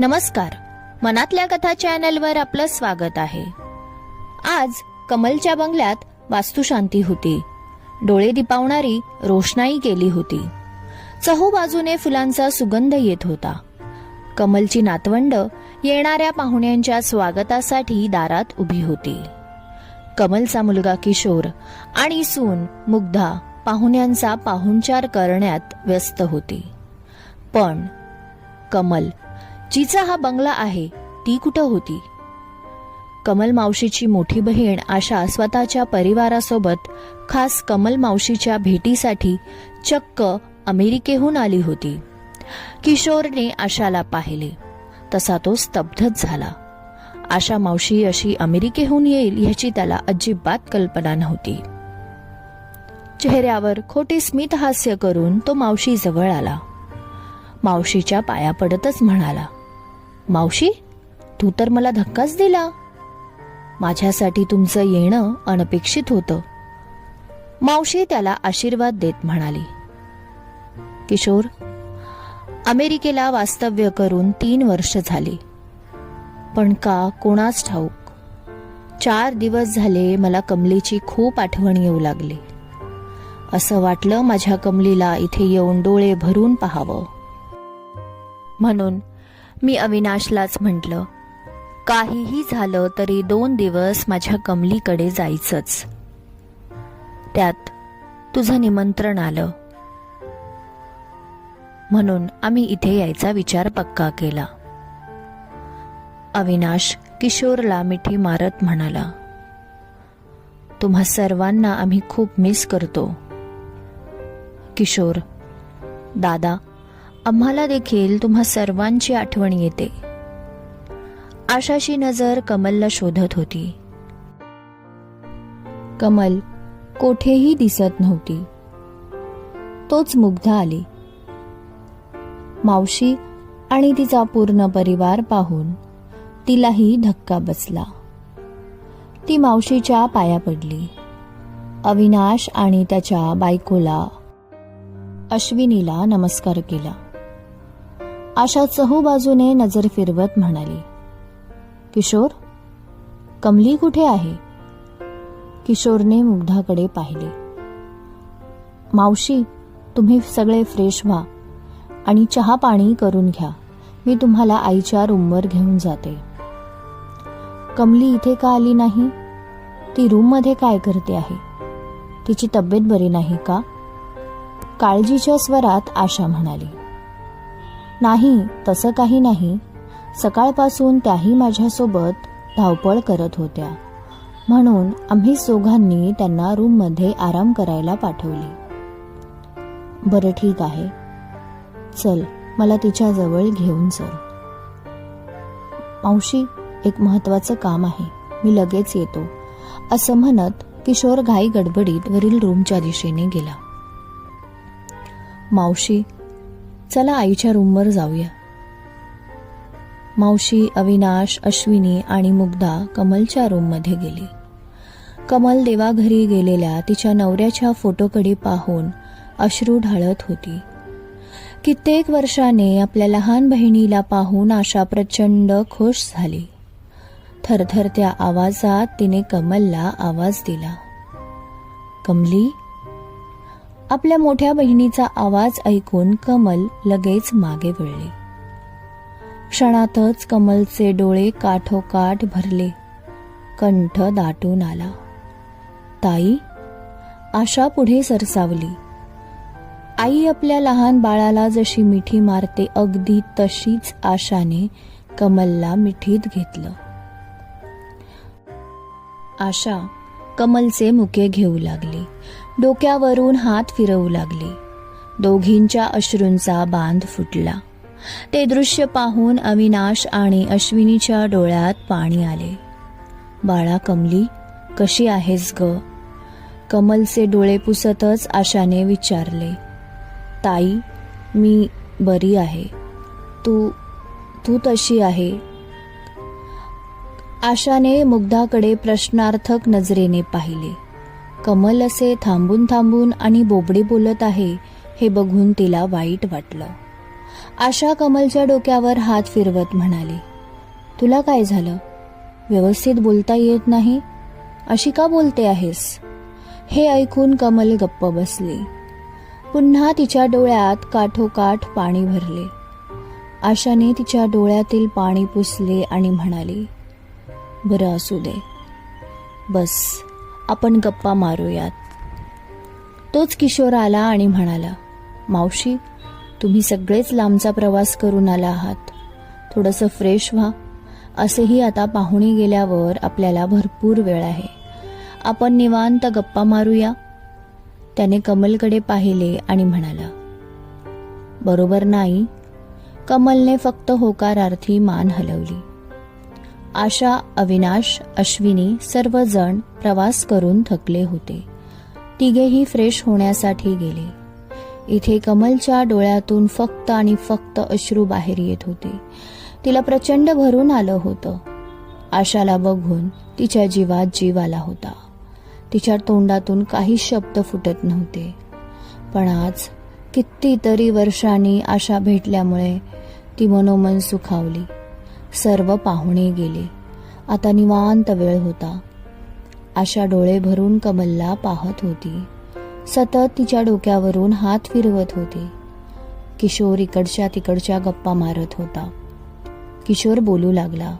नमस्कार. मनातल्या कथा चॅनलवर आपलं स्वागत आहे. आज कमलच्या बंगल्यात वास्तुशांती होती. डोळे दिपावणारी रोषणाई केली होती. चहूबाजूने फुलांचा सुगंध येत होता. कमलची नातवंड येणाऱ्या पाहुण्यांच्या स्वागतासाठी दारात उभी होती. कमलचा मुलगा किशोर आणि सून मुग्धा पाहुण्यांचा पाहुणचार करण्यात व्यस्त होती. पण कमल जिचा हा बंगला आहे ती कुठं होती? कमल मावशीची मोठी बहीण आशा स्वतःच्या परिवारासोबत खास कमल मावशीच्या भेटीसाठी चक्क अमेरिकेहून आली होती. किशोरने आशाला पाहिले. तसा तो स्तब्धच झाला. आशा मावशी अशी अमेरिकेहून येईल ह्याची त्याला अजिबात कल्पना नव्हती. चेहऱ्यावर खोटे स्मित हास्य करून तो मावशी जवळ आला. मावशीच्या पाया पडतच म्हणाला मावशी तू तर मला धक्काच दिला. माझ्यासाठी तुमचं येणं अनपेक्षित होतं. मावशी त्याला आशीर्वाद देत म्हणाली. किशोर अमेरिकेला वास्तव्य करून तीन वर्ष झाली. पण का कोणाच ठाऊक. चार दिवस झाले मला कमलीची खूप आठवण येऊ लागली. असं वाटलं माझ्या कमलीला इथे येऊन डोळे भरून पाहावं. म्हणून मी अविनाशलाच म्हटलं काहीही झालं तरी दोन दिवस माझ्या कमलीकडे जायचंच. त्यात तुझं निमंत्रण आलं. म्हणून आम्ही इथे यायचा विचार पक्का केला. अविनाश किशोरला मिठी मारत म्हणाला तुम्हा सर्वांना आम्ही खूप मिस करतो. किशोर दादा आम्हाला देखील तुम्हा सर्वांची आठवण येते. आशाची नजर कमलला शोधत होती. कमल कोठेही दिसत नव्हती. तोच मुग्ध आली. मावशी आणि तिचा पूर्ण परिवार पाहून तिलाही धक्का बसला. ती मावशीच्या पाया पडली. अविनाश आणि त्याच्या बायकोला अश्विनीला नमस्कार केला. आशा चहूबाजूने नजर फिरवत म्हणाली किशोर कमली कुठे आहे? किशोरने मुग्धाकडे पाहिले. मावशी तुम्ही सगळे फ्रेश व्हा आणि चहा पाणी करून घ्या. मी तुम्हाला आईच्या रूमवर घेऊन जाते. कमली इथे का आली नाही? ती रूममध्ये काय करते आहे? तिची तब्येत बरी नाही का? काळजीच्या स्वरात आशा म्हणाली. नाही तसं काही नाही. सकाळपासून त्याही माझ्यासोबत धावपळ करत होत्या. म्हणून आम्ही दोघांनी त्यांना रूममध्ये आराम करायला पाठवली. बरं ठीक आहे. चल मला तिच्याजवळ घेऊन चल. मावशी एक महत्वाचं काम आहे. मी लगेच येतो. असं म्हणत किशोर घाई गडबडीत वरील रूमच्या दिशेने गेला. मावशी चला आईच्या रूमवर जाऊया. मावशी अविनाश अश्विनी आणि मुग्धा कमलच्या रूममध्ये गेली. कमल देवाघरी गेलेल्या तिच्या नवऱ्याच्या फोटोकडे पाहून अश्रू ढाळत होती. कित्येक वर्षाने आपल्या लहान बहिणीला पाहून आशा प्रचंड खुश झाली. थरथरत्या आवाजात तिने कमलला आवाज दिला. कमली आपल्या मोठ्या बहिणीचा आवाज ऐकून कमल लगेच मागे वळली. क्षणातच कमलचे डोळे काठोकाठ भरले. कंठ दाटून आला. ताई आशा पुढे सरसावली. आई आपल्या लहान बाळाला जशी मिठी मारते अगदी तशीच आशाने कमलला मिठीत घेतलं. आशा कमलचे मुके घेऊ लागली. डोक्यावरून हात फिरवू लागली. दोघींच्या अश्रूंचा बांध फुटला. ते दृश्य पाहून अविनाश आणि अश्विनीच्या डोळ्यात पाणी आले. बाळा कमली कशी आहेस ग? कमलचे डोळे पुसतच आशाने विचारले. ताई मी बरी आहे. तू तू तशी आहे. आशाने मुग्धाकडे प्रश्नार्थक नजरेने पाहिले. कमल असे थांबून थांबून आणि बोबडे बोलत आहे हे बघून तिला वाईट वाटलं. आशा कमलच्या डोक्यावर हात फिरवत म्हणाली तुला काय झालं? व्यवस्थित बोलता येत नाही? अशी का बोलते आहेस? हे ऐकून कमल गप्प बसली. पुन्हा तिच्या डोळ्यात काठोकाठ पाणी भरले. आशाने तिच्या डोळ्यातील पाणी पुसले आणि म्हणाली बरं असू दे. बस. आपण गप्पा मारूयात. तोच किशोर आला आणि म्हणाला मावशी तुम्ही सगळेच लांबचा प्रवास करून आला आहात. थोडंसं फ्रेश व्हा. असेही आता पाहुणे गेल्यावर आपल्याला भरपूर वेळ आहे. आपण निवांत गप्पा मारूया. त्याने कमलकडे पाहिले आणि म्हणाला बरोबर नाही. कमलने फक्त होकारार्थी मान हलवली. आशा अविनाश अश्विनी सर्वजण प्रवास करून थकले होते. तिघेही फ्रेश होण्यासाठी गेले. इथे कमलच्या डोळ्यातून फक्त आणि फक्त अश्रू बाहेर येत होते. तिला प्रचंड भरून आलं होतं. आशाला बघून तिच्या जीवात जीव आला होता. तिच्या तोंडातून काही शब्द फुटत नव्हते. पण आज कितीतरी वर्षांनी आशा भेटल्यामुळे ती मनोमन सुखावली. सर्व पाहुणे गेले. आता निवांत वेळ होता. आशा डोळे भरून कमलला पाहत होती. सतत तिच्या डोक्यावरून हात फिरवत होते. किशोर इकडच्या तिकडच्या गप्पा मारत होता. किशोर बोलू लागला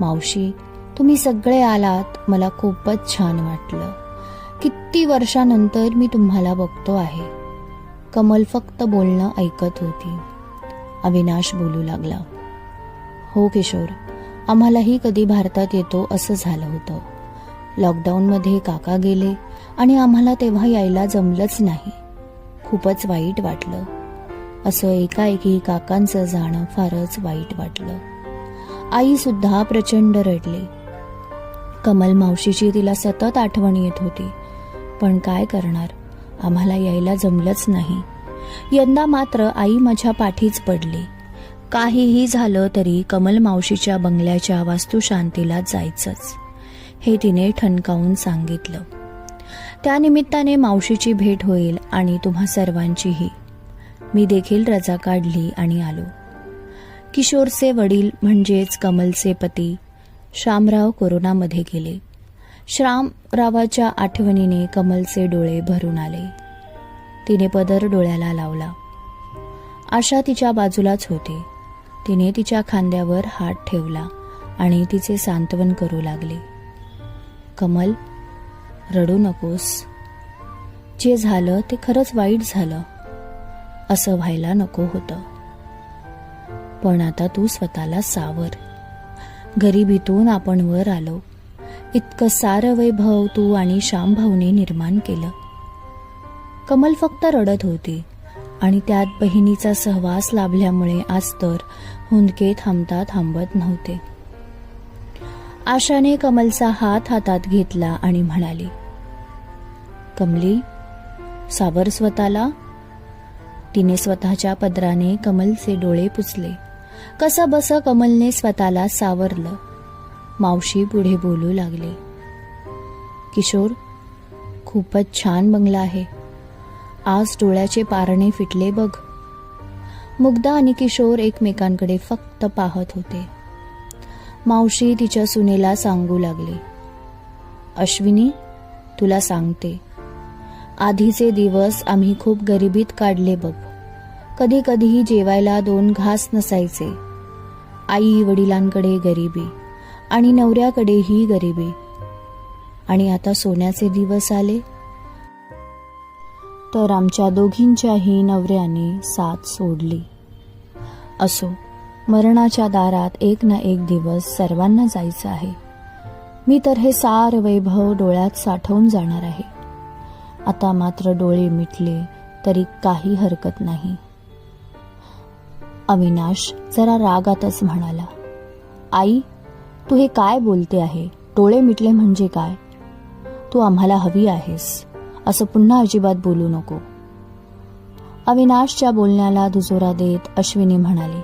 मावशी तुम्ही सगळे आलात. मला खूपच छान वाटलं. किती वर्षानंतर मी तुम्हाला बघतो आहे. कमल फक्त बोलणं ऐकत होती. अविनाश बोलू लागला हो किशोर आम्हालाही कधी भारतात येतो असं झालं होतं. लॉकडाऊनमध्ये काका गेले आणि आम्हाला तेव्हा यायला जमलंच नाही. खूपच वाईट वाटलं. असं एकाएकी काकांचं जाणं फारच वाईट वाटलं. आई सुद्धा प्रचंड रडली. कमल मावशीची तिला सतत आठवण येत होती. पण काय करणार? आम्हाला यायला जमलंच नाही. यंदा मात्र आई माझ्या पाठीच पडली. काहीही झालं तरी कमल मावशीच्या बंगल्याच्या वास्तुशांतीला जायचंच हे तिने ठणकावून सांगितलं. त्यानिमित्ताने मावशीची भेट होईल आणि तुम्हा सर्वांचीही. मी देखील रजा काढली आणि आलो. किशोरचे वडील म्हणजेच कमलचे पती श्यामराव कोरोनामध्ये गेले. श्यामरावाच्या आठवणीने कमलचे डोळे भरून आले. तिने पदर डोळ्याला लावला. आशा तिच्या बाजूलाच होती. तिने तिच्या खांद्यावर हात ठेवला आणि तिचे सांत्वन करू लागले. कमल रडू नकोस. जे झालं ते खरंच वाईट झालं. असं व्हायला नको होतं. पण आता तू स्वतःला सावर. गरिबीतून आपण वर आलो. इतकं सारं वैभव तू आणि श्यामभाऊने निर्माण केलं. कमल फक्त रडत होती आणि त्यात बहिणीचा सहवास लाभल्यामुळे आज तर हुंदके थांबता थांबत नव्हते. आशाने कमलचा हात हातात घेतला आणि म्हणाली कमली सावर स्वतःला? तिने स्वतःच्या पदराने कमलचे डोळे पुचले कसं बस कमलने स्वतःला सावरलं. मावशी पुढे बोलू लागले किशोर खूपच छान बंगला आहे. आज डोळ्याचे पारणे फिटले बघ. मुग्धा आणि किशोर एकमेकांकडे फक्त पाहत होते. मावशी तिच्या सुनेला सांगू लागली. अश्विनी तुला सांगते. आधीचे दिवस आम्ही खूप गरिबीत काढले बघ. कधी कधीही जेवायला दोन घास नसायचे. आई वडिलांकडे गरिबी आणि नवऱ्याकडेही गरिबी. आणि आता सोन्याचे दिवस आले. तर आमच्या दोघींच्याही नवऱ्याने साथ सोडली. असो मरणाच्या दारात एक ना एक दिवस सर्वांना जायचं आहे. मी तर हे सार वैभव डोळ्यात साठवून जाणार आहे. आता मात्र डोळे मिटले तरी काही हरकत नाही. अविनाश जरा रागातच म्हणाला आई तू हे काय बोलते आहे? डोळे मिटले म्हणजे काय? तू आम्हाला हवी आहेस. असं पुन्हा अजिबात बोलू नको. अविनाशच्या बोलण्याला दुजोरा देत अश्विनी म्हणाली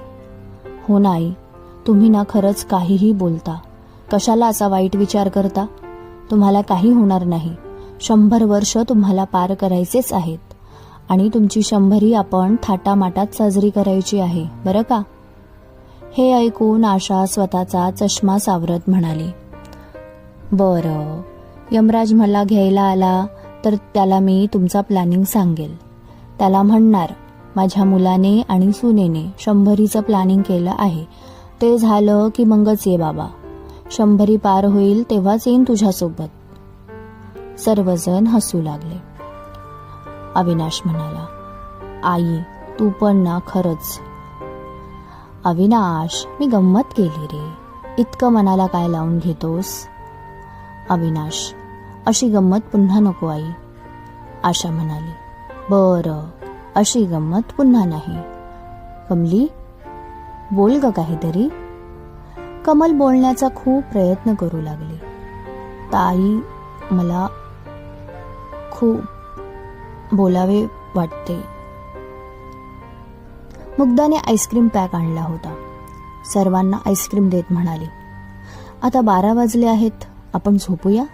हो नाही तुम्ही ना खरंच काहीही बोलता. कशाला असा वाईट विचार करता? तुम्हाला काही होणार नाही. शंभर वर्ष तुम्हाला पार करायचेच आहेत. आणि तुमची शंभरी आपण थाटामाटात साजरी करायची आहे बरं का? हे ऐकून आशा स्वतःचा चष्मा सावरत म्हणाली बरं. यमराज मला घ्यायला आला तर त्याला मी तुमचा प्लॅनिंग सांगेल. त्याला म्हणणार माझ्या मुलाने आणि सुनेने शंभरीचं प्लॅनिंग केलं आहे. ते झालं की मगच ये बाबा. शंभरी पार होईल तेव्हाच येईन तुझ्यासोबत. सर्वजण हसू लागले. अविनाश म्हणाला आई तू पण ना खरंच. अविनाश मी गंमत केली रे. इतकं मनाला काय लावून घेतोस? अविनाश अशी गंमत पुन्हा नको आई. आशा म्हणाली. बरं अशी गंमत पुन्हा नाही. कमली बोल ग काहीतरी. कमल बोलण्याचा खूप प्रयत्न करू लागली. ताई मला खूप बोलावे वाटते. मुग्धाने आईस्क्रीम पॅक आणला होता. सर्वांना आईस्क्रीम देत म्हणाली. आता बारा वाजले आहेत आपण झोपूया?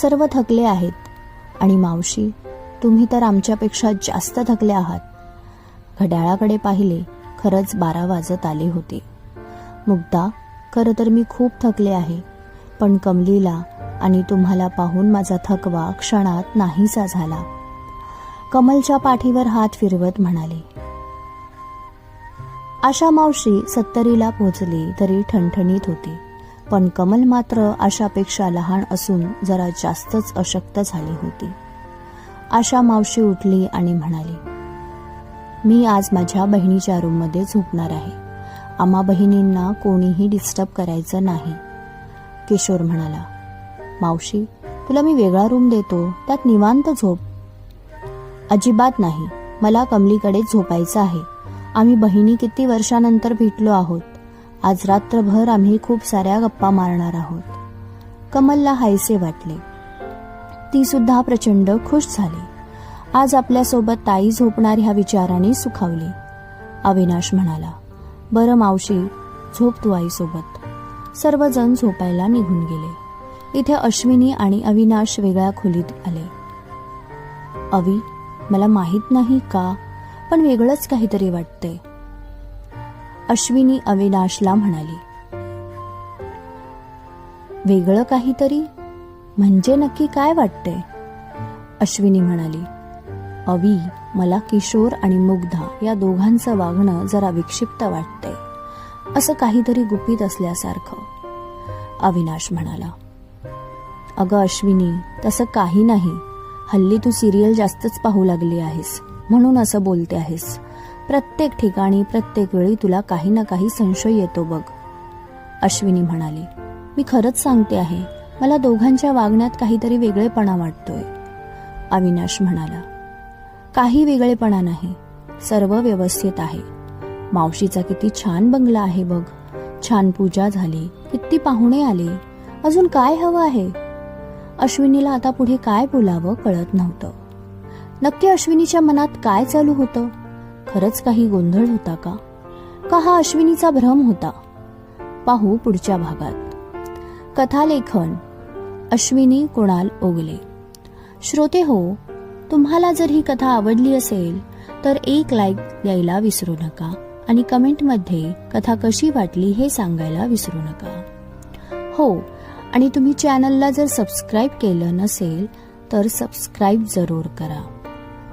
सर्व थकले आहेत. आणि मावशी तुम्ही तर आमच्यापेक्षा जास्त थकले आहात. घड्याळाकडे पाहिले खरंच बारा वाजत आले होते. मुग्धा खरं तर मी खूप थकले आहे. पण कमलीला आणि तुम्हाला पाहून माझा थकवा क्षणात नाहीसा झाला. कमलच्या पाठीवर हात फिरवत म्हणाले आशा मावशी सत्तरीला पोचली तरी ठणठणीत होती. पण कमल मात्र आशापेक्षा लहान असून जरा जास्तच अशक्त झाली होती. आशा मावशी उठली आणि म्हणाली मी आज माझ्या बहिणीच्या रूममध्ये झोपणार आहे. आम्हा बहिणींना कोणीही डिस्टर्ब करायचं नाही. किशोर म्हणाला मावशी तुला मी वेगळा रूम देतो. त्यात निवांत झोप. अजिबात नाही. मला कमलीकडे झोपायचं आहे. आम्ही बहिणी किती वर्षानंतर भेटलो आहोत. आज रात्रभर आम्ही खूप साऱ्या गप्पा मारणार आहोत. कमलला हायसे वाटले. ती सुद्धा प्रचंड खुश झाली. आज आपल्यासोबत ताई झोपणार ह्या विचाराने सुखावली. अविनाश म्हणाला बरं मावशी झोप तू आईसोबत. सर्वजण झोपायला निघून गेले. इथे अश्विनी आणि अविनाश वेगळ्या खोलीत आले. अवी मला माहीत नाही का पण वेगळंच काहीतरी वाटतंय. अश्विनी अविनाशला म्हणाली. वेगळं काहीतरी? म्हणजे नक्की काय वाटतंय? अश्विनी म्हणाली. अवी मला किशोर आणि मुग्धा या दोघांचं वागणं जरा विक्षिप्त वाटतंय. असं काहीतरी गुपित असल्यासारखं. अविनाश म्हणाला. अगं अश्विनी तसं काही नाही. हल्ली तू सिरियल जास्तच पाहू लागली आहेस. म्हणून असं बोलते आहेस. प्रत्येक ठिकाणी प्रत्येक वेळी तुला काही ना काही संशय येतो बघ. अश्विनी म्हणाली मी खरंच सांगते आहे मला दोघांच्या वागण्यात काहीतरी वेगळेपणा वाटतोय. अविनाश म्हणाला काही वेगळेपणा नाही सर्व व्यवस्थित आहे. मावशीचा किती छान बंगला आहे बघ. छान पूजा झाली किती पाहुणे आले. अजून काय हवं आहे? अश्विनीला आता पुढे काय बोलावं कळत नव्हतं. नक्की अश्विनीच्या मनात काय चालू होतं? खरंच काही गोंधळ होता का? का हा अश्विनीचा भ्रम होता? पाहू पुढच्या भागात. कथालेखन अश्विनी कुणाल ओगले. श्रोते हो तुम्हाला जर ही कथा आवडली असेल तर एक लाईक द्यायला विसरू नका आणि कमेंटमध्ये कथा कशी वाटली हे सांगायला विसरू नका. हो आणि तुम्ही चॅनलला जर सबस्क्राईब केलं नसेल तर सबस्क्राईब जरूर करा.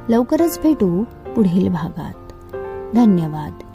लवकरच भेटू पुढील भागात. धन्यवाद.